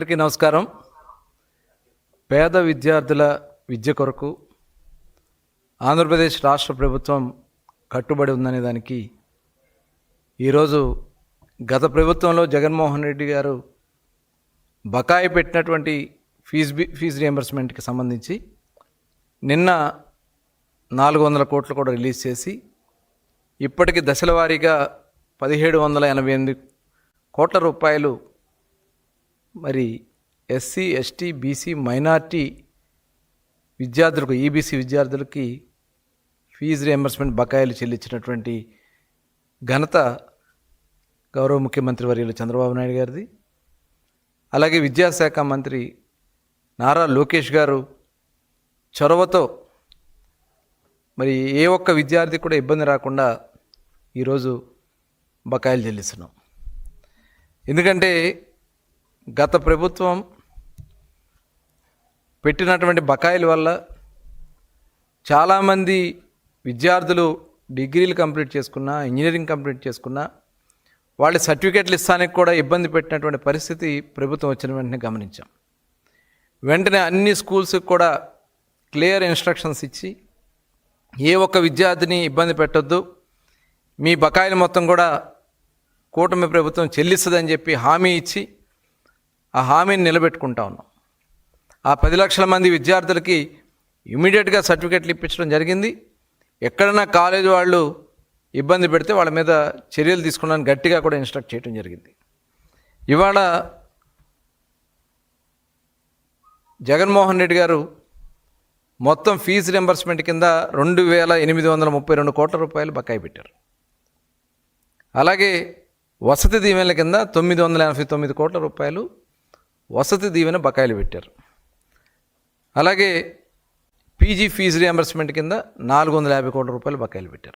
అందరికీ నమస్కారం. పేద విద్యార్థుల విద్య కొరకు ఆంధ్రప్రదేశ్ రాష్ట్ర ప్రభుత్వం కట్టుబడి ఉందనే దానికి ఈరోజు గత ప్రభుత్వంలో జగన్మోహన్ రెడ్డి గారు బకాయి పెట్టినటువంటి ఫీజు బి ఫీజు రియంబర్స్మెంట్కి సంబంధించి నిన్న నాలుగు వందల కోట్లు కూడా రిలీజ్ చేసి ఇప్పటికి దశల వారీగా పదిహేడు వందల ఎనభై ఎనిమిది కోట్ల రూపాయలు మరి ఎస్సీ ఎస్టీ బీసీ మైనార్టీ విద్యార్థులకు ఈబీసీ విద్యార్థులకి ఫీజు రియంబర్స్మెంట్ బకాయిలు చెల్లించినటువంటి ఘనత గౌరవ ముఖ్యమంత్రి వర్యులు చంద్రబాబు నాయుడు గారిది. అలాగే విద్యాశాఖ మంత్రి నారా లోకేష్ గారు చొరవతో మరి ఏ ఒక్క విద్యార్థి కూడా ఇబ్బంది రాకుండా ఈరోజు బకాయిలు చెల్లిస్తున్నాం. ఎందుకంటే గత ప్రభుత్వం పెట్టినటువంటి బకాయిల వల్ల చాలామంది విద్యార్థులు డిగ్రీలు కంప్లీట్ చేసుకున్నా ఇంజనీరింగ్ కంప్లీట్ చేసుకున్నా వాళ్ళ సర్టిఫికేట్లు ఇస్తానికి కూడా ఇబ్బంది పెట్టినటువంటి పరిస్థితి ప్రభుత్వం వచ్చిన వెంటనే గమనించాం. వెంటనే అన్ని స్కూల్స్కి కూడా క్లియర్ ఇన్స్ట్రక్షన్స్ ఇచ్చి ఏ ఒక్క విద్యార్థిని ఇబ్బంది పెట్టొద్దు మీ బకాయిలు మొత్తం కూడా కూటమి ప్రభుత్వం చెల్లిస్తుందని చెప్పి హామీ ఇచ్చి ఆ హామీని నిలబెట్టుకుంటా ఉన్నాం. ఆ పది లక్షల మంది విద్యార్థులకి ఇమీడియట్గా సర్టిఫికెట్లు ఇప్పించడం జరిగింది. ఎక్కడన్నా కాలేజ్ వాళ్ళు ఇబ్బంది పెడితే వాళ్ళ మీద చర్యలు తీసుకోవడానికి గట్టిగా కూడా ఇన్స్ట్రక్ట్ చేయడం జరిగింది. ఇవాళ జగన్మోహన్ రెడ్డి గారు మొత్తం ఫీజు రింబర్స్మెంట్ కింద రెండు వేల ఎనిమిది వందల ముప్పై రెండు కోట్ల రూపాయలు బకాయి పెట్టారు. అలాగే వసతి దీవెనల కింద తొమ్మిది వందల ఎనభై తొమ్మిది కోట్ల రూపాయలు వసతి దీవెన బకాయిలు పెట్టారు. అలాగే పీజీ ఫీజు రియంబర్స్మెంట్ కింద నాలుగు వందల యాభై కోట్ల రూపాయలు బకాయిలు పెట్టారు.